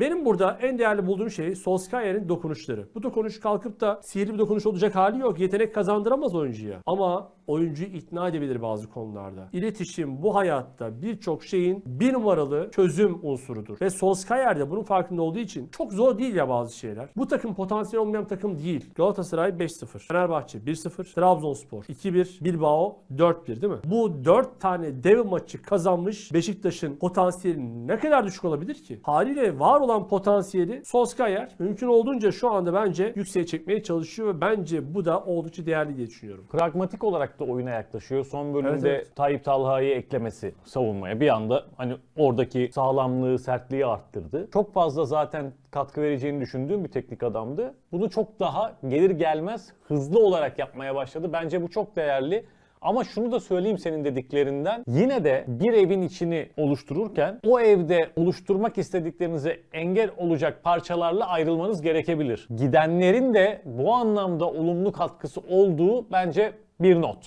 Benim burada en değerli bulduğum şey Solskjaer'in dokunuşları. Bu dokunuş kalkıp da sihirli bir dokunuş olacak hali yok. Yetenek kazandıramaz oyuncuya. Ama oyuncuyu ikna edebilir bazı konularda. İletişim bu hayatta birçok şeyin bir numaralı çözüm unsurudur. Ve Solskjaer de bunun farkında olduğu için çok zor değil ya bazı şeyler. Bu takım potansiyel olmayan takım değil. Galatasaray 5-0, Fenerbahçe 1-0, Trabzonspor 2-1, Bilbao 4-1 değil mi? Bu 4 tane dev maçı kazanmış Beşiktaş'ın potansiyeli ne kadar düşük olabilir ki? Haliyle var olan potansiyeli Solskjaer mümkün olduğunca şu anda bence yükseğe çekmeye çalışıyor ve bence bu da oldukça değerli diye düşünüyorum. Pragmatik olarak da oyuna yaklaşıyor. Son bölümde Evet, evet. Tayyip Talha'yı eklemesi savunmaya bir anda hani oradaki sağlamlığı, sertliği arttırdı. Çok fazla zaten katkı vereceğini düşündüğüm bir teknik adamdı. Bunu çok daha gelir gelmez hızlı olarak yapmaya başladı. Bence bu çok değerli. Ama şunu da söyleyeyim senin dediklerinden. Yine de bir evin içini oluştururken o evde oluşturmak istediklerinize engel olacak parçalarla ayrılmanız gerekebilir. Gidenlerin de bu anlamda olumlu katkısı olduğu bence bir not.